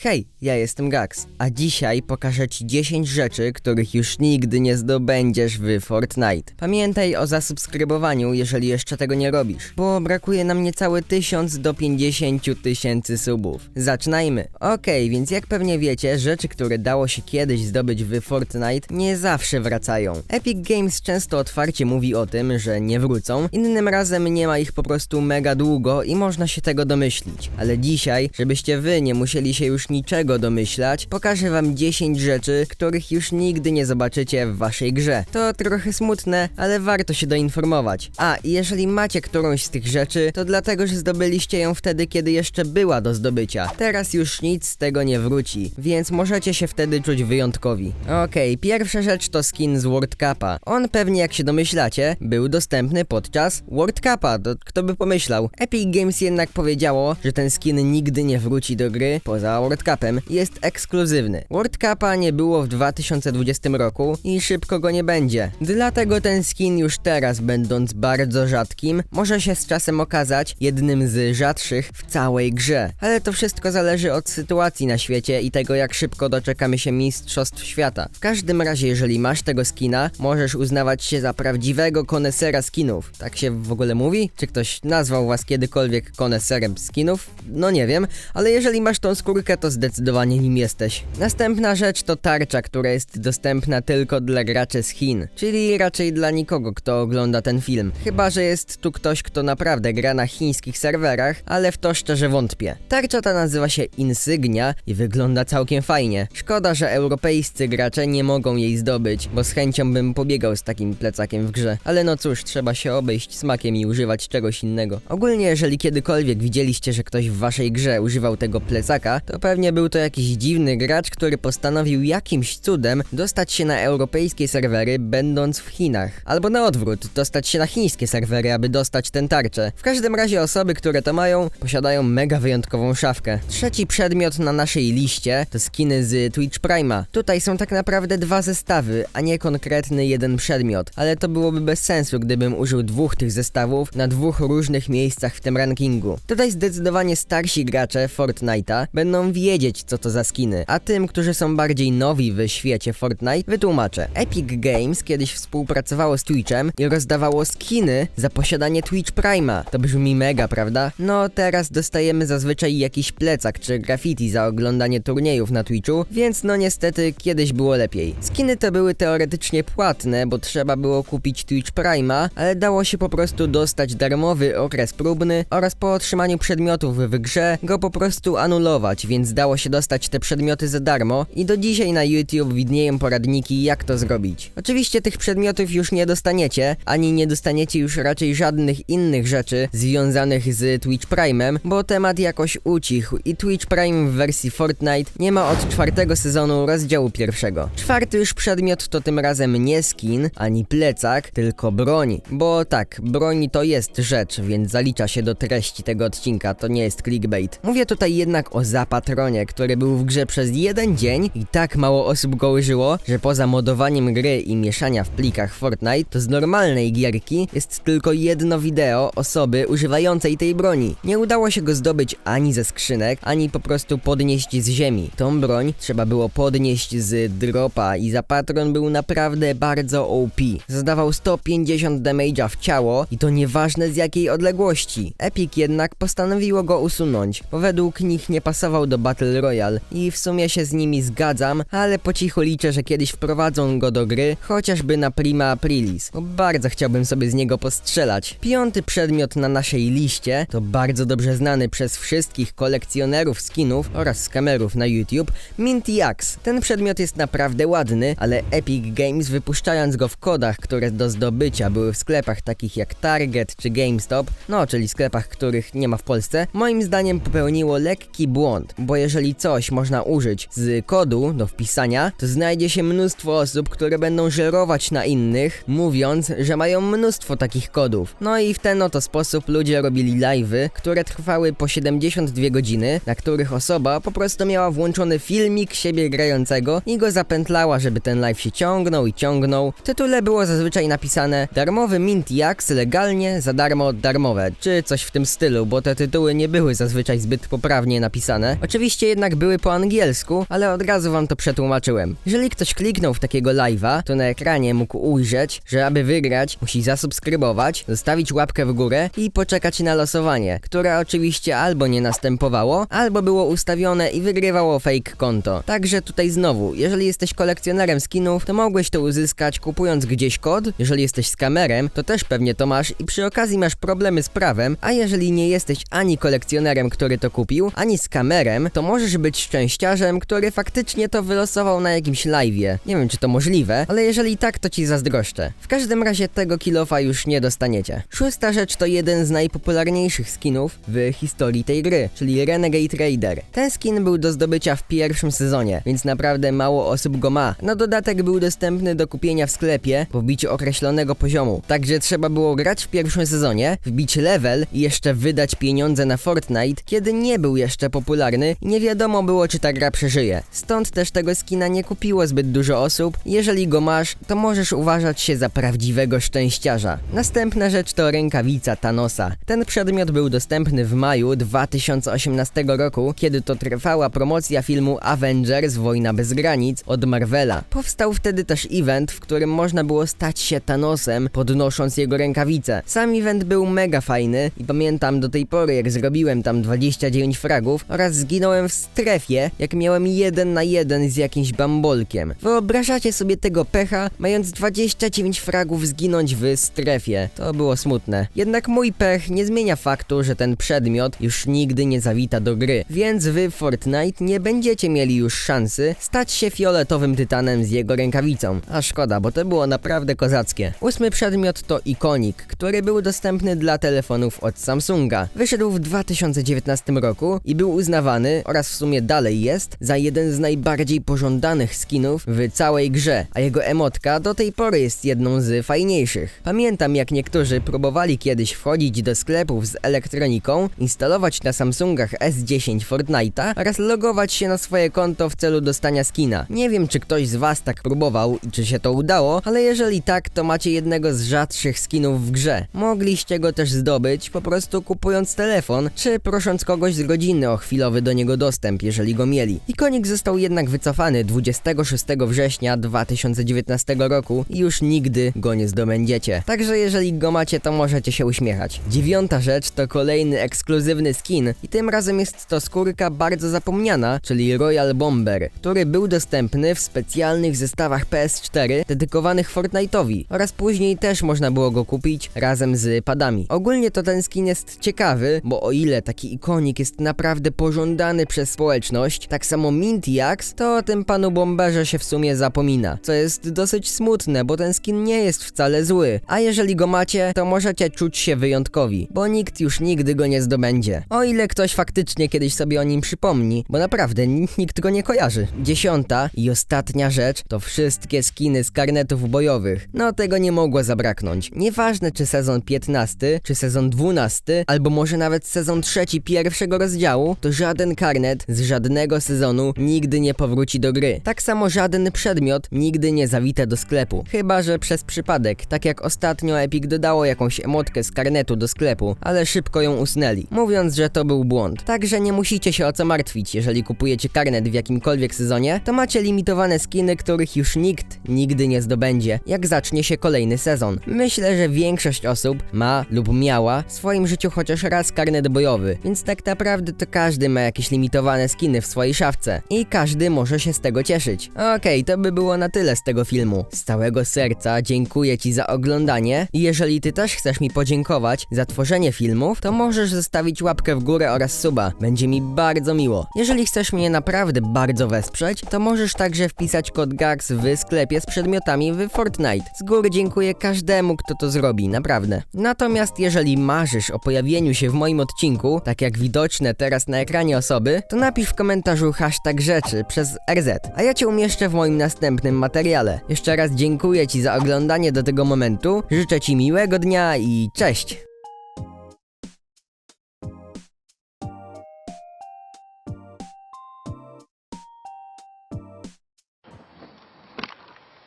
Hej, ja jestem Gax, a dzisiaj pokażę Ci 10 rzeczy, których już nigdy nie zdobędziesz w Fortnite. Pamiętaj o zasubskrybowaniu, jeżeli jeszcze tego nie robisz, bo brakuje nam niecałe 1000 do 50 tysięcy subów. Zaczynajmy. Okej, więc jak pewnie wiecie, rzeczy, które dało się kiedyś zdobyć w Fortnite, nie zawsze wracają. Epic Games często otwarcie mówi o tym, że nie wrócą, innym razem nie ma ich po prostu mega długo i można się tego domyślić. Ale dzisiaj, żebyście wy nie musieli się już niczego domyślać, pokażę wam 10 rzeczy, których już nigdy nie zobaczycie w waszej grze. To trochę smutne, ale warto się doinformować. A, jeżeli macie którąś z tych rzeczy, to dlatego, że zdobyliście ją wtedy, kiedy jeszcze była do zdobycia. Teraz już nic z tego nie wróci, więc możecie się wtedy czuć wyjątkowi. Okej, pierwsza rzecz to skin z World Cupa. On pewnie, jak się domyślacie, był dostępny podczas World Cupa, to kto by pomyślał. Epic Games jednak powiedziało, że ten skin nigdy nie wróci do gry poza World Cupem i jest ekskluzywny. World Cupa nie było w 2020 roku i szybko go nie będzie. Dlatego ten skin już teraz, będąc bardzo rzadkim, może się z czasem okazać jednym z rzadszych w całej grze. Ale to wszystko zależy od sytuacji na świecie i tego, jak szybko doczekamy się Mistrzostw Świata. W każdym razie, jeżeli masz tego skina, możesz uznawać się za prawdziwego konesera skinów. Tak się w ogóle mówi? Czy ktoś nazwał was kiedykolwiek koneserem skinów? No nie wiem, ale jeżeli masz tą skórkę, to zdecydowanie nim jesteś. Następna rzecz to tarcza, która jest dostępna tylko dla graczy z Chin, czyli raczej dla nikogo, kto ogląda ten film. Chyba, że jest tu ktoś, kto naprawdę gra na chińskich serwerach, ale w to szczerze wątpię. Tarcza ta nazywa się Insygnia i wygląda całkiem fajnie. Szkoda, że europejscy gracze nie mogą jej zdobyć, bo z chęcią bym pobiegał z takim plecakiem w grze. Ale no cóż, trzeba się obejść smakiem i używać czegoś innego. Ogólnie, jeżeli kiedykolwiek widzieliście, że ktoś w waszej grze używał tego plecaka, to pewnie był to jakiś dziwny gracz, który postanowił jakimś cudem dostać się na europejskie serwery, będąc w Chinach. Albo na odwrót, dostać się na chińskie serwery, aby dostać tę tarczę. W każdym razie osoby, które to mają, posiadają mega wyjątkową szafkę. Trzeci przedmiot na naszej liście to skiny z Twitch Prima. Tutaj są tak naprawdę dwa zestawy, a nie konkretny jeden przedmiot, ale to byłoby bez sensu, gdybym użył dwóch tych zestawów na dwóch różnych miejscach w tym rankingu. Tutaj zdecydowanie starsi gracze Fortnite'a będą wiedzieć, co to za skiny, a tym, którzy są bardziej nowi w świecie Fortnite, wytłumaczę. Epic Games kiedyś współpracowało z Twitchem i rozdawało skiny za posiadanie Twitch Prima. To brzmi mega, prawda? No teraz dostajemy zazwyczaj jakiś plecak czy graffiti za oglądanie turniejów na Twitchu, więc no niestety kiedyś było lepiej. Skiny to były teoretycznie płatne, bo trzeba było kupić Twitch Prima, ale dało się po prostu dostać darmowy okres próbny oraz po otrzymaniu przedmiotów w grze go po prostu anulować, więc dało się dostać te przedmioty za darmo i do dzisiaj na YouTube widnieją poradniki jak to zrobić. Oczywiście tych przedmiotów już nie dostaniecie, ani nie dostaniecie już raczej żadnych innych rzeczy związanych z Twitch Prime'em, bo temat jakoś ucichł i Twitch Prime w wersji Fortnite nie ma od czwartego sezonu rozdziału pierwszego. Czwarty już przedmiot to tym razem nie skin, ani plecak, tylko broń. Bo tak, broń to jest rzecz, więc zalicza się do treści tego odcinka, to nie jest clickbait. Mówię tutaj jednak o Zapatronie, który był w grze przez jeden dzień i tak mało osób go użyło, że poza modowaniem gry i mieszania w plikach Fortnite, to z normalnej gierki jest tylko jedno wideo osoby używającej tej broni. Nie udało się go zdobyć ani ze skrzynek, ani po prostu podnieść z ziemi. Tą broń trzeba było podnieść z dropa i Zapatron był naprawdę bardzo OP. Zadawał 150 damage'a w ciało i to nieważne z jakiej odległości. Epic jednak postanowiło go usunąć, bo według nich nie pasował do Battle Royale i w sumie się z nimi zgadzam, ale po cichu liczę, że kiedyś wprowadzą go do gry, chociażby na Prima Aprilis, bo bardzo chciałbym sobie z niego postrzelać. Piąty przedmiot na naszej liście to bardzo dobrze znany przez wszystkich kolekcjonerów skinów oraz skamerów na YouTube Minty Axe. Ten przedmiot jest naprawdę ładny, ale Epic Games wypuszczając go w kodach, które do zdobycia były w sklepach takich jak Target czy GameStop, no czyli sklepach, których nie ma w Polsce, moim zdaniem popełniło lekki błąd, bo jeżeli coś można użyć z kodu do wpisania, to znajdzie się mnóstwo osób, które będą żerować na innych, mówiąc, że mają mnóstwo takich kodów. No i w ten oto sposób ludzie robili live'y, które trwały po 72 godziny, na których osoba po prostu miała włączony filmik siebie grającego i go zapętlała, żeby ten live się ciągnął i ciągnął. W tytule było zazwyczaj napisane darmowy Mint Jax legalnie, za darmo darmowe, czy coś w tym stylu, bo te tytuły nie były zazwyczaj zbyt poprawnie napisane. Oczywiście Oczywiście jednak były po angielsku, ale od razu wam to przetłumaczyłem. Jeżeli ktoś kliknął w takiego live'a, to na ekranie mógł ujrzeć, że aby wygrać, musi zasubskrybować, zostawić łapkę w górę i poczekać na losowanie, które oczywiście albo nie następowało, albo było ustawione i wygrywało fake konto. Także tutaj znowu, jeżeli jesteś kolekcjonerem skinów, to mogłeś to uzyskać kupując gdzieś kod, jeżeli jesteś skamerem, to też pewnie to masz i przy okazji masz problemy z prawem, a jeżeli nie jesteś ani kolekcjonerem, który to kupił, ani skamerem, to możesz być szczęściarzem, który faktycznie to wylosował na jakimś live'ie. Nie wiem, czy to możliwe, ale jeżeli tak, to ci zazdroszczę. W każdym razie tego kilofa już nie dostaniecie. Szósta rzecz to jeden z najpopularniejszych skinów w historii tej gry, czyli Renegade Raider. Ten skin był do zdobycia w pierwszym sezonie, więc naprawdę mało osób go ma. Na dodatek był dostępny do kupienia w sklepie po wbiciu określonego poziomu. Także trzeba było grać w pierwszym sezonie, wbić level i jeszcze wydać pieniądze na Fortnite, kiedy nie był jeszcze popularny i nie wiadomo było, czy ta gra przeżyje. Stąd też tego skina nie kupiło zbyt dużo osób. Jeżeli go masz, to możesz uważać się za prawdziwego szczęściarza. Następna rzecz to rękawica Thanosa. Ten przedmiot był dostępny w maju 2018 roku, kiedy to trwała promocja filmu Avengers Wojna bez granic od Marvela. Powstał wtedy też event, w którym można było stać się Thanosem, podnosząc jego rękawicę. Sam event był mega fajny i pamiętam do tej pory, jak zrobiłem tam 29 fragów oraz zginąłem w strefie, jak miałem jeden na jeden z jakimś bambolkiem. Wyobrażacie sobie tego pecha, mając 29 fragów zginąć w strefie. To było smutne. Jednak mój pech nie zmienia faktu, że ten przedmiot już nigdy nie zawita do gry, więc wy w Fortnite nie będziecie mieli już szansy stać się fioletowym tytanem z jego rękawicą. A szkoda, bo to było naprawdę kozackie. Ósmy przedmiot to ikonik, który był dostępny dla telefonów od Samsunga. Wyszedł w 2019 roku i był uznawany, oraz w sumie dalej jest, za jeden z najbardziej pożądanych skinów w całej grze, a jego emotka do tej pory jest jedną z fajniejszych. Pamiętam jak niektórzy próbowali kiedyś wchodzić do sklepów z elektroniką, instalować na Samsungach S10 Fortnite'a oraz logować się na swoje konto w celu dostania skina. Nie wiem czy ktoś z was tak próbował i czy się to udało, ale jeżeli tak, to macie jednego z rzadszych skinów w grze. Mogliście go też zdobyć po prostu kupując telefon, czy prosząc kogoś z rodziny o chwilowy do niego dostęp, jeżeli go mieli. Ikonik został jednak wycofany 26 września 2019 roku i już nigdy go nie zdobędziecie. Także jeżeli go macie, to możecie się uśmiechać. Dziewiąta rzecz to kolejny ekskluzywny skin i tym razem jest to skórka bardzo zapomniana, czyli Royal Bomber, który był dostępny w specjalnych zestawach PS4 dedykowanych Fortnite'owi oraz później też można było go kupić razem z padami. Ogólnie to ten skin jest ciekawy, bo o ile taki ikonik jest naprawdę pożądany przez społeczność, tak samo Minty Axe, to o tym panu Bomberze się w sumie zapomina, co jest dosyć smutne, bo ten skin nie jest wcale zły, a jeżeli go macie, to możecie czuć się wyjątkowi, bo nikt już nigdy go nie zdobędzie. O ile ktoś faktycznie kiedyś sobie o nim przypomni, bo naprawdę nikt go nie kojarzy. Dziesiąta i ostatnia rzecz to wszystkie skiny z karnetów bojowych. No tego nie mogło zabraknąć. Nieważne czy sezon 15, czy sezon 12, albo może nawet sezon trzeci pierwszego rozdziału, to żaden karnet z żadnego sezonu nigdy nie powróci do gry. Tak samo żaden przedmiot nigdy nie zawita do sklepu. Chyba, że przez przypadek, tak jak ostatnio Epic dodało jakąś emotkę z karnetu do sklepu, ale szybko ją usunęli, mówiąc, że to był błąd. Także nie musicie się o co martwić, jeżeli kupujecie karnet w jakimkolwiek sezonie, to macie limitowane skiny, których już nikt nigdy nie zdobędzie, jak zacznie się kolejny sezon. Myślę, że większość osób ma lub miała w swoim życiu chociaż raz karnet bojowy, więc tak naprawdę to każdy ma jakieś limitowane skiny w swojej szafce i każdy może się z tego cieszyć. Okej, to by było na tyle z tego filmu. Z całego serca dziękuję Ci za oglądanie i jeżeli Ty też chcesz mi podziękować za tworzenie filmów, to możesz zostawić łapkę w górę oraz suba. Będzie mi bardzo miło. Jeżeli chcesz mnie naprawdę bardzo wesprzeć, to możesz także wpisać kod GAX w sklepie z przedmiotami w Fortnite. Z góry dziękuję każdemu, kto to zrobi, naprawdę. Natomiast jeżeli marzysz o pojawieniu się w moim odcinku, tak jak widoczne teraz na ekranie osoby, to napisz w komentarzu hashtag rzeczy przez RZ, a ja Cię umieszczę w moim następnym materiale. Jeszcze raz dziękuję Ci za oglądanie do tego momentu, życzę Ci miłego dnia i cześć!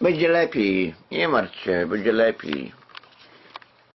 Będzie lepiej, nie martw się, będzie lepiej.